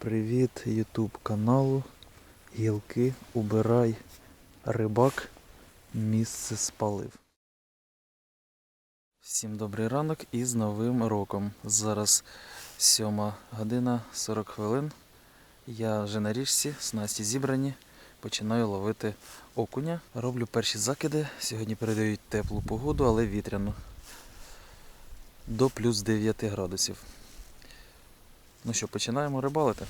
Привіт YouTube каналу Гілки Убирай Рибак Місце спалив. Всім добрий ранок і з Новим роком. Зараз 7 година 40 хвилин. Я вже на річці, снасті зібрані. Починаю ловити окуня. Роблю перші закиди. Сьогодні передають теплу погоду, але вітряну. До плюс 9 градусів. Ну що, починаємо рибалити.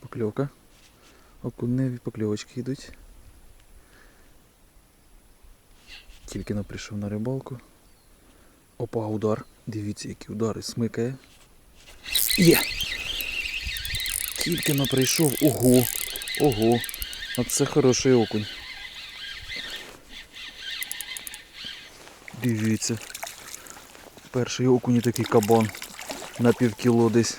Покльовка. Окуневі покльовочки йдуть. Тільки но прийшов на рибалку. Опа, удар. Дивіться, які удари смикає. Є! Тільки но прийшов. Ого! Ого! Оце хороший окунь. Дивіться. Перший окунь і такий кабан на пів кіло десь.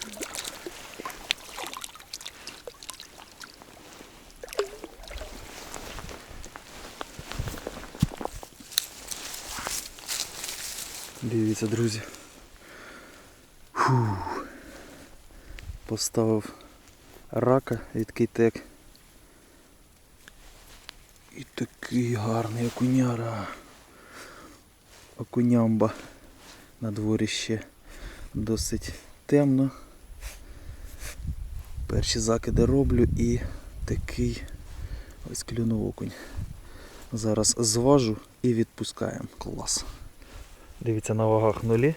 Дивіться, друзі. Фух. Поставив рака від кейтек. І такий гарний окуняра. Окунямба. На дворі ще досить темно. Перші закиди роблю і такий ось клюнув окунь. Зараз зважу і відпускаємо. Клас. Дивіться на вагах нулі.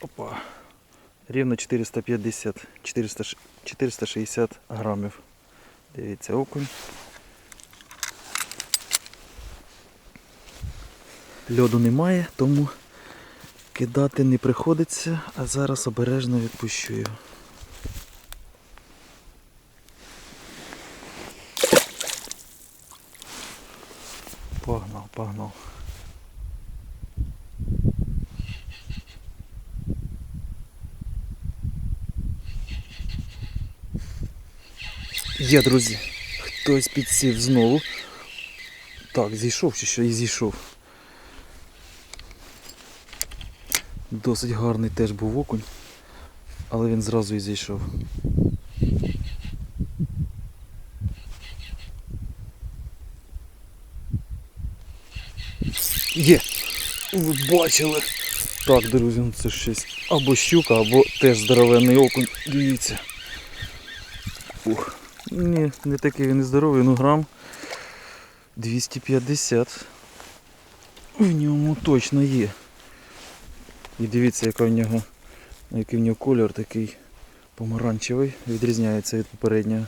Опа. Рівно 450, 400, 460 грамів. Дивіться, окунь. Льоду немає, тому кидати не приходиться, а зараз обережно відпущу його. Погнав, погнав. Є, друзі. Хтось підсів знову. Так, зійшов чи що і зійшов. Досить гарний теж був окунь, але він зразу і зійшов. Є! Ви бачили! Так, друзі, ну це щось або щука, або теж здоровенний окунь. Дивіться. Ух. Ні, не такий він і здоровий, ну грам 250. В ньому точно є. І дивіться, яка в нього, який в нього кольор такий помаранчевий, відрізняється від попереднього.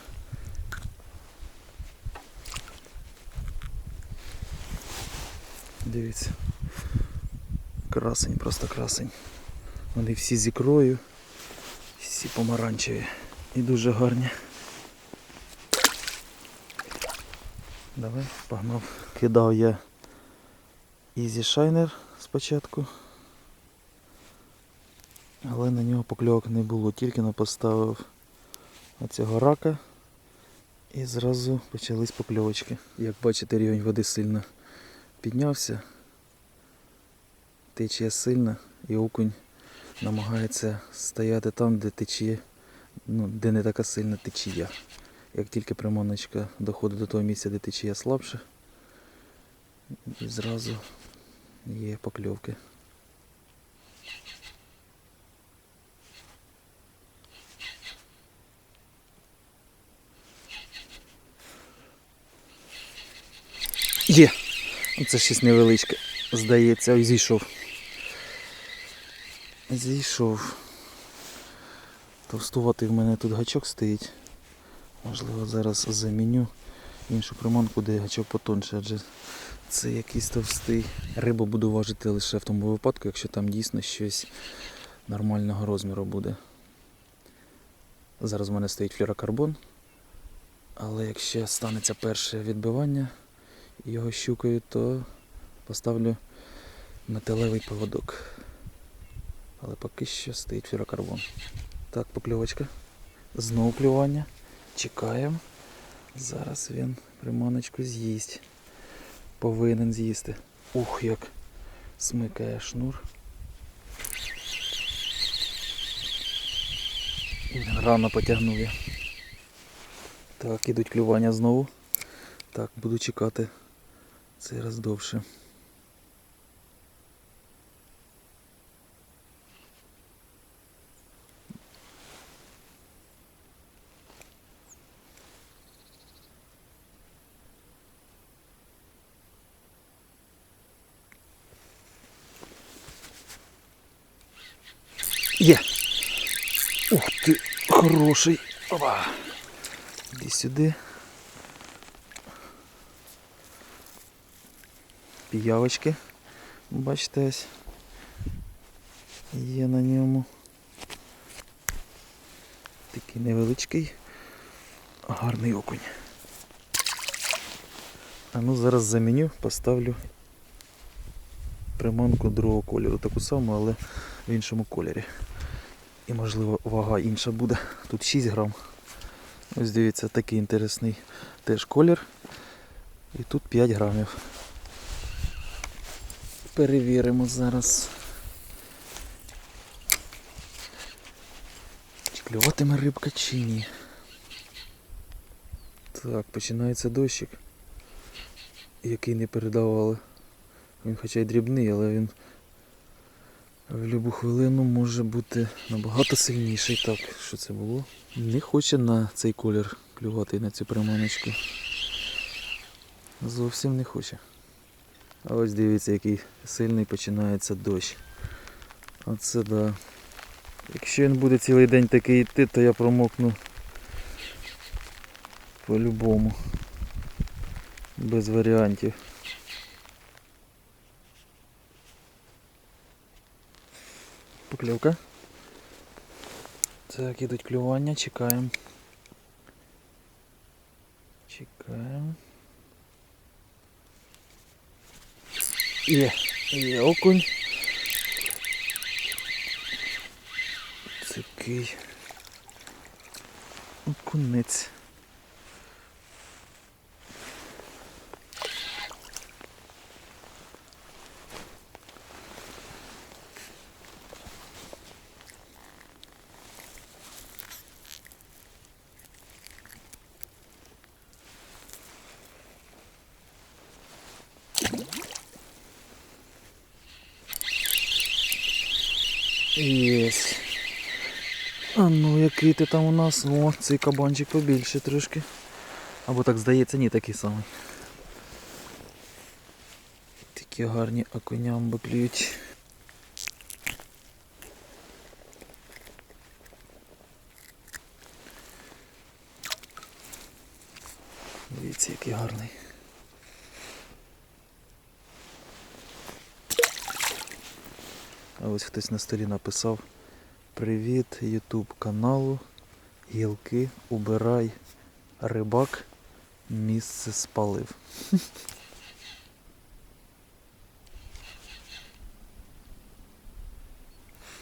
Дивіться. Красень, просто красень. Вони всі з ікрою, всі помаранчеві і дуже гарні. Давай, погнав. Кидав я Easy Shiner спочатку. Але на нього покльовок не було, тільки не поставив оцього рака і зразу почались покльовочки. Як бачите, рівень води сильно піднявся, течія сильна і окунь намагається стояти там, де течіє, ну, де не така сильна течія. Як тільки приманочка доходить до того місця, де течія слабше, і зразу є покльовки. Є! Це щось невеличке. Здається, ой, зійшов. Зійшов. Товстуватий в мене тут гачок стоїть. Можливо, зараз заміню іншу приманку, де гачок потонше, адже це якийсь товстий. Рибу буду важити лише в тому випадку, якщо там дійсно щось нормального розміру буде. Зараз в мене стоїть флюрокарбон. Але якщо станеться перше відбивання його щукою, то поставлю металевий поводок. Але поки що стоїть флюрокарбон. Так, покльовочка. Знову клювання. Чекаємо. Зараз він приманочку з'їсть. Повинен з'їсти. Ух, як смикає шнур. Рано потягнув я. Так, ідуть клювання знову. Так, буду чекати цей раз довше. Є! Ух ти, хороший. Опа. Іди сюди. Піявочки. Бачите ось. Є на ньому. Такий невеличкий, гарний окунь. А ну зараз заміню, поставлю приманку другого кольору, таку саму, але в іншому кольорі. І можливо вага інша буде. Тут 6 грам. Ось дивіться, такий інтересний теж колір. І тут 5 грамів. Перевіримо зараз. Чи клюватиме рибка чи ні. Так, починається дощик, який не передавали. Він хоча й дрібний, але він в будь-яку хвилину може бути набагато сильніший. Так, що це було? Не хоче на цей колір клювати на цю приманочку. Зовсім не хоче. А ось дивіться, який сильний починається дощ. Оце да. Якщо він буде цілий день такий йти, то я промокну по-любому. Без варіантів. Покльовка. Так, ідуть клювання, чекаємо. Чекаємо. Є, є окунь. Такий окунець. Єсть. А ну який ти там у нас? О, цей кабанчик побільше трошки. Або так здається, ні, такий самий. Такі гарні окунямби клюють. Дивіться, який гарний. А ось хтось на столі написав Привіт Ютуб каналу. Гілки, убирай, рибак, місце спалив.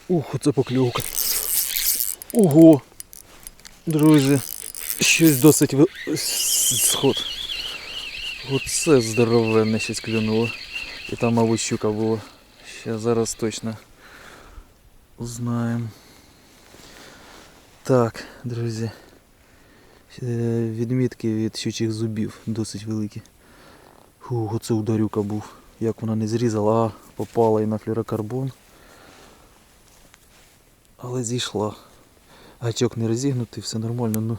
Ух, це покльовка. Ого! Друзі, щось досить ви... сход. Оце здоровенне щось клюнуло. І там, мабуть, щука була. Ще зараз точно узнаємо. Так, друзі. Е, Відмітки від щучих зубів досить великі. Фу, оце ударюка був. Як вона не зрізала, а попала і на флюрокарбон. Але зійшла. Гачок не розігнутий, все нормально, ну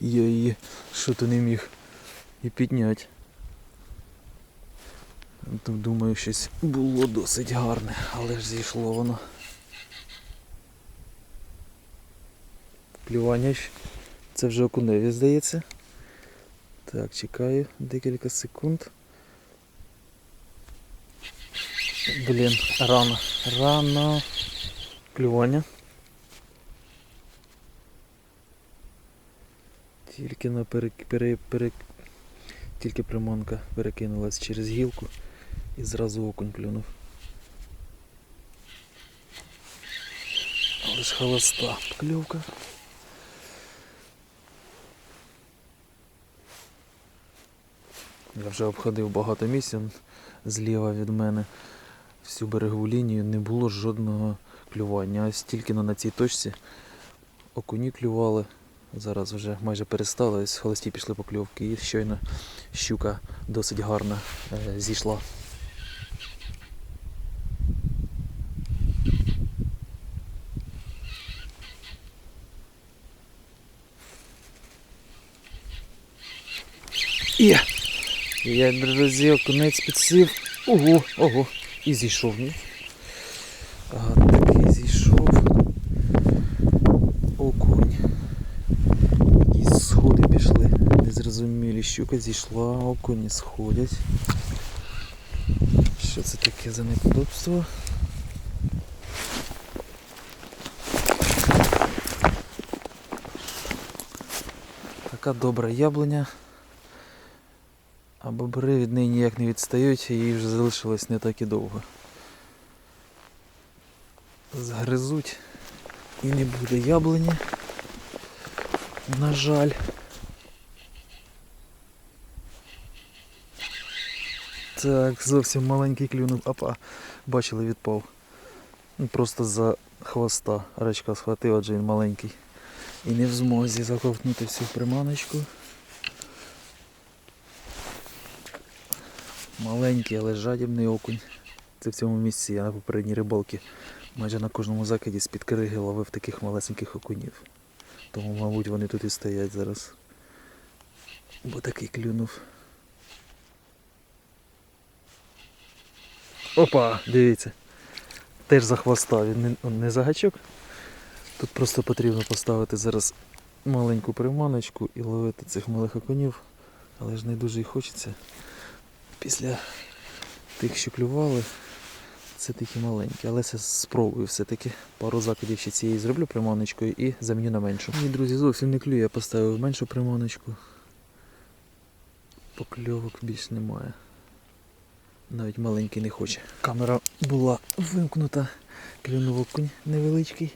я її що то не міг і підняти. Думаю, щось було досить гарне, але ж зійшло воно. Плювання. Це вже окуневі, здається. Так, чекаю декілька секунд. Блін, рано. Рано. Клювання. Тільки на перек... пере... пере... Тільки приманка перекинулась через гілку і зразу окунь клюнув. Але ж холоста клювка. Я вже обходив багато місць зліва від мене. всю берегову лінію не було жодного клювання. Ось тільки на цій точці окуні клювали. Зараз вже майже перестали, ось холості пішли покльовки і щойно щука досить гарна е, зійшла. Я, друзі, окунець підсів. Ого, ого. І зійшов. Ні? Ага, такий зійшов. Окунь. Якісь сходи пішли. Незрозумілі. Щука зійшла, окуні сходять. Що це таке за неподобство? Така добра яблуня. Бобри від неї ніяк не відстають, їй вже залишилось не так і довго. Згризуть і не буде яблуні. На жаль. Так, зовсім маленький клюнув. Апа, бачили, відпав. Ну, Просто за хвоста речка схватив, адже він маленький. І не в змозі заковтнути всю приманочку. Маленький, але жадібний окунь. Це в цьому місці я на попередній рибалці майже на кожному закиді з-під криги ловив таких малесеньких окунів. Тому, мабуть, вони тут і стоять зараз. Бо такий клюнув. Опа, дивіться. Теж за хвоста, він не, не за гачок. Тут просто потрібно поставити зараз маленьку приманочку і ловити цих малих окунів. Але ж не дуже і хочеться. Після тих, що клювали, це такі маленькі. Але це спробую все-таки. Пару закидів ще цієї зроблю приманочкою і заміню на меншу. Ні, друзі, зовсім не клює, я поставив меншу приманочку. Покльовок більш немає. Навіть маленький не хоче. Камера була вимкнута, клюнув окунь невеличкий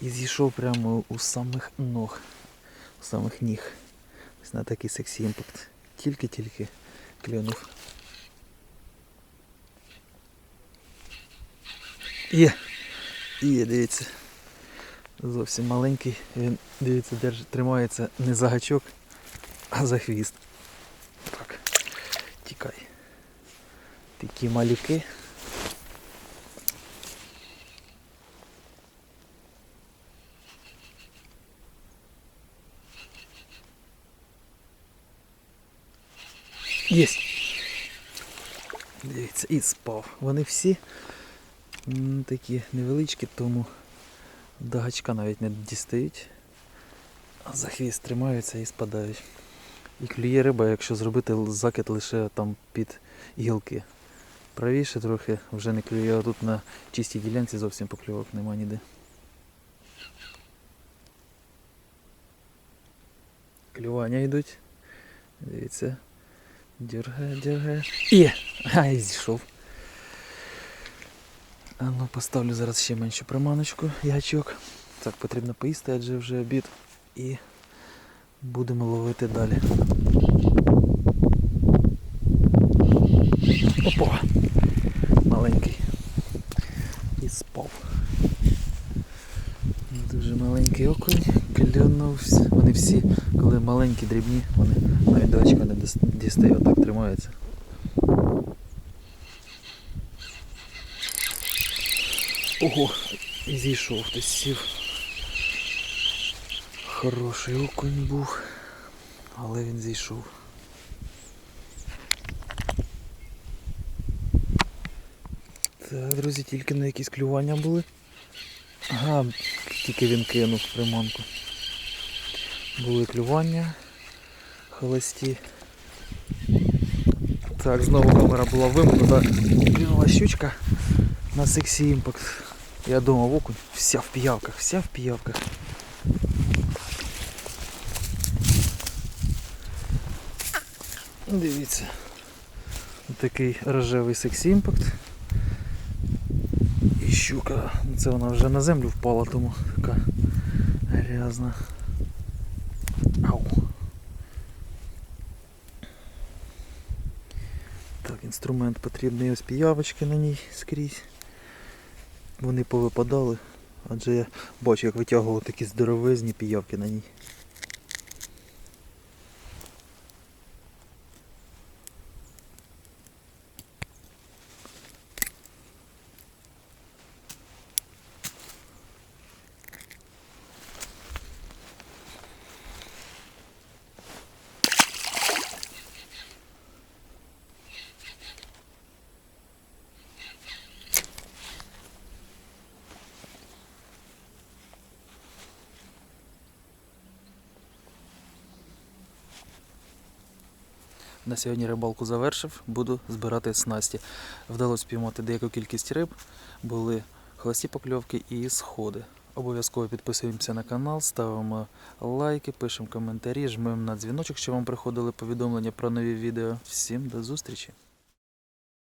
і зійшов прямо у самих ног, у самих ніг. Ось на такий сексі імпакт. Тільки-тільки клюнув. Є. Є, дивіться. Зовсім маленький. Він, дивіться, держ, тримається не за гачок, а за хвіст. Так. Тікай. Такі малюки. Єсть. Дивіться, і спав. Вони всі такі невеличкі, тому до гачка навіть не дістають. А за хвіст тримаються і спадають. І клює риба, якщо зробити закид лише там під гілки. Правіше трохи вже не клює, а тут на чистій ділянці зовсім покльовок нема ніде. Клювання йдуть. Дивіться. Дергає, дергає. Є! Ай, зійшов. А ну поставлю зараз ще меншу приманочку, ягачок. Так, потрібно поїсти, адже вже обід. І будемо ловити далі. Опа! Маленький. І спав. Дуже маленький окунь, клюнувся. Вони всі, коли маленькі, дрібні, вони навіть до очка не дис- дістає, отак тримаються. Ого, зійшов, хтось сів. Хороший окунь був, але він зійшов. Так, друзі, тільки на якісь клювання були. Ага, тільки він кинув приманку. Були клювання холості. Так, знову камера була вимкнута. Клюнула щучка на сексі імпакт. Я думав, окунь, вся в піявках, вся в піявках. Дивіться. Такий рожевий сексі імпакт. І щука, це вона вже на землю впала, тому така грязна. Ау. Так, Так, інструмент потрібний, ось піявочки на ній скрізь. Вони повипадали, адже я бачу, як витягував такі здоровезні піявки на ній. На сьогодні рибалку завершив, буду збирати снасті. Вдалося спіймати деяку кількість риб, були холості покльовки і сходи. Обов'язково підписуємося на канал, ставимо лайки, пишемо коментарі, жмемо на дзвіночок, щоб вам приходили повідомлення про нові відео. Всім до зустрічі!